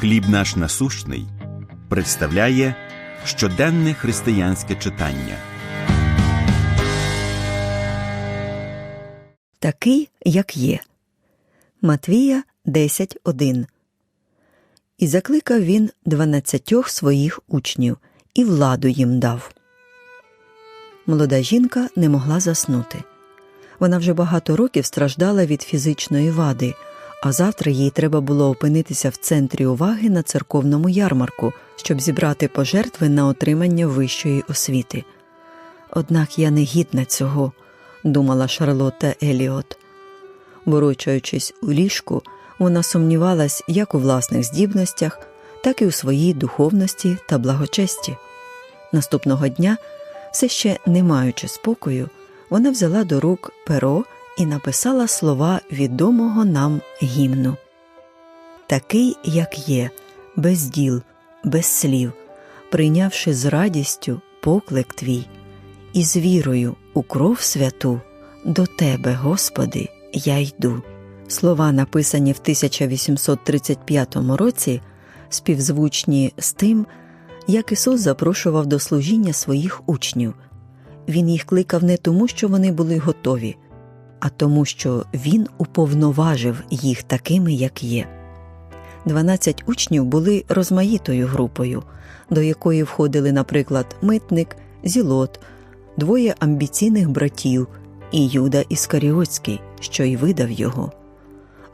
Хліб наш насущний представляє щоденне християнське читання. Такий, як є. Матвія 10.1 І закликав він дванадцятьох своїх учнів і владу їм дав. Молода жінка не могла заснути. Вона вже багато років страждала від фізичної вади, а завтра їй треба було опинитися в центрі уваги на церковному ярмарку, щоб зібрати пожертви на отримання вищої освіти. Однак я не гідна цього, думала Шарлотта Еліот. Ворочаючись у ліжку, вона сумнівалась як у власних здібностях, так і у своїй духовності та благочесті. Наступного дня, все ще не маючи спокою, вона взяла до рук перо і написала слова відомого нам гімну Такий, як є, без діл, без слів, прийнявши з радістю поклик твій, і з вірою у кров святу, до Тебе, Господи, я йду. Слова, написані в 1835 році, співзвучні з тим, як Ісус запрошував до служіння своїх учнів. Він їх кликав не тому, що вони були готові, а тому, що Він уповноважив їх такими, як є. Дванадцять учнів були розмаїтою групою, до якої входили, наприклад, митник, зілот, двоє амбіційних братів і Юда Іскаріотський, що й видав його.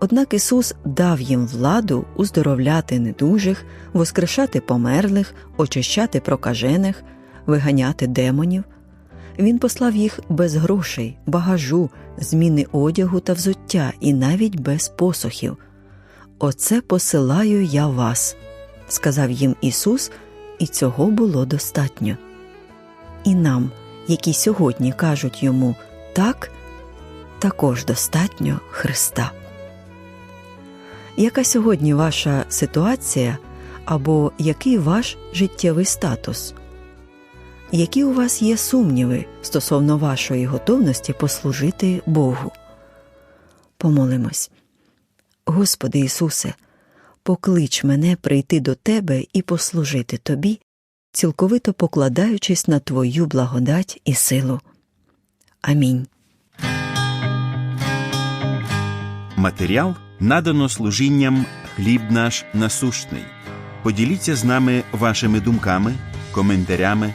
Однак Ісус дав їм владу уздоровляти недужих, воскрешати померлих, очищати прокажених, виганяти демонів. Він послав їх без грошей, багажу, зміни одягу та взуття і навіть без посухів. Оце посилаю я вас, сказав їм Ісус, і цього було достатньо. І нам, які сьогодні кажуть йому так, також достатньо Христа. Яка сьогодні ваша ситуація або який ваш життєвий статус? Які у вас є сумніви стосовно вашої готовності послужити Богу? Помолимось. Господи Ісусе, поклич мене прийти до Тебе і послужити Тобі, цілковито покладаючись на Твою благодать і силу. Амінь. Матеріал надано служінням Хліб наш насущний. Поділіться з нами вашими думками, коментарями